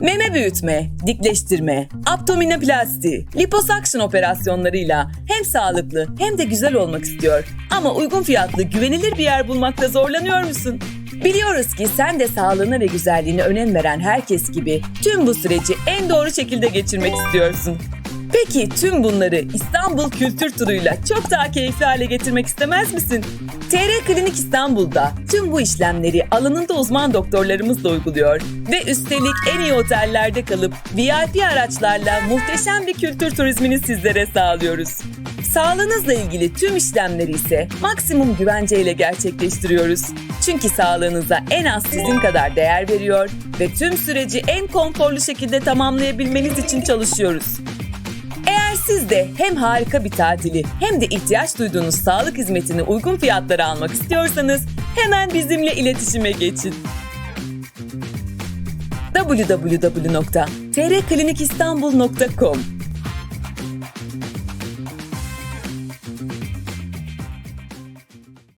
Meme büyütme, dikleştirme, abdominoplasti, liposuction operasyonlarıyla hem sağlıklı hem de güzel olmak istiyor. Ama uygun fiyatlı güvenilir bir yer bulmakta zorlanıyor musun? Biliyoruz ki sen de sağlığına ve güzelliğine önem veren herkes gibi tüm bu süreci en doğru şekilde geçirmek istiyorsun. Peki tüm bunları İstanbul Kültür Turu'yla çok daha keyifli hale getirmek istemez misin? TR Klinik İstanbul'da tüm bu işlemleri alanında uzman doktorlarımızla uyguluyor ve üstelik en iyi otellerde kalıp VIP araçlarla muhteşem bir kültür turizmini sizlere sağlıyoruz. Sağlığınızla ilgili tüm işlemleri ise maksimum güvenceyle gerçekleştiriyoruz. Çünkü sağlığınıza en az sizin kadar değer veriyor ve tüm süreci en konforlu şekilde tamamlayabilmeniz için çalışıyoruz. Siz de hem harika bir tatili hem de ihtiyaç duyduğunuz sağlık hizmetini uygun fiyatlara almak istiyorsanız hemen bizimle iletişime geçin. www.trklinikistanbul.com